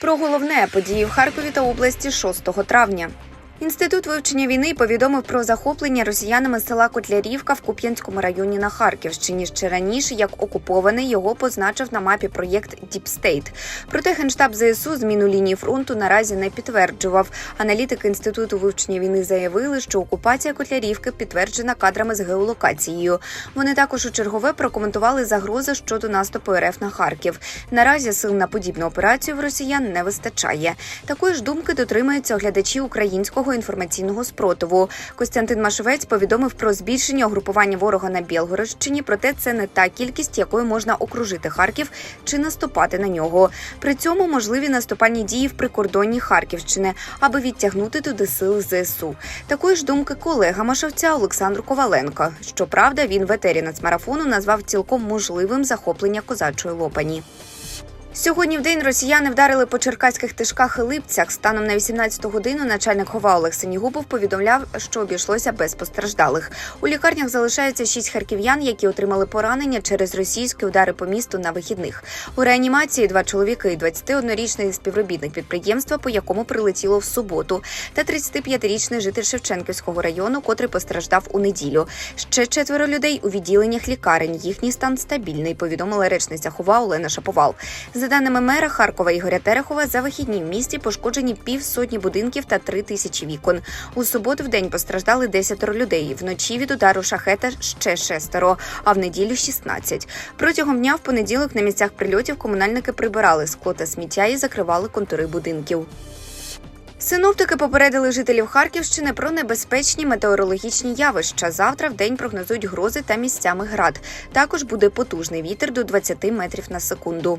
Про головне події в Харкові та області 6 травня. Інститут вивчення війни повідомив про захоплення росіянами села Котлярівка в Куп'янському районі на Харківщині. Ще раніше, як окупований, його позначив на мапі проєкт Діпстейт. Проте генштаб ЗСУ зміну лінії фронту наразі не підтверджував. Аналітики інституту вивчення війни заявили, що окупація Котлярівки підтверджена кадрами з геолокацією. Вони також у чергове прокоментували загрози щодо наступу РФ на Харків. Наразі сил на подібну операцію в росіян не вистачає. Такої ж думки дотримуються оглядачі українського інформаційного спротиву. Костянтин Машевець повідомив про збільшення угрупування ворога на Білгородщині, проте це не та кількість, якою можна окружити Харків чи наступати на нього. При цьому можливі наступальні дії в прикордонні Харківщини, аби відтягнути туди сили ЗСУ. Такої ж думки колега Машевця Олександр Коваленко. Щоправда, він в нацмарафону назвав цілком можливим захоплення козачої лопані. Сьогодні в день росіяни вдарили по черкаських тишках і липцях. Станом на 18-ту годину начальник хова Олег Синігубов повідомляв, що обійшлося без постраждалих. У лікарнях залишаються шість харків'ян, які отримали поранення через російські удари по місту на вихідних. У реанімації два чоловіки і 21-річний співробітник підприємства, по якому прилетіло в суботу, та 35-річний житель Шевченківського району, котрий постраждав у неділю. Ще четверо людей у відділеннях лікарень. Їхній стан стабільний. Повідомила речниця хова Олена Шаповал. Даними мера Харкова Ігоря Терехова, за вихідні в місті пошкоджені півсотні будинків та три тисячі вікон. У суботу в день постраждали десятеро людей. Вночі від удару шахета ще шестеро, а в неділю 16. Протягом дня в понеділок на місцях прильотів комунальники прибирали скло та сміття і закривали контури будинків. Синоптики попередили жителів Харківщини про небезпечні метеорологічні явища. Завтра в день прогнозують грози та місцями град. Також буде потужний вітер до 20 метрів на секунду.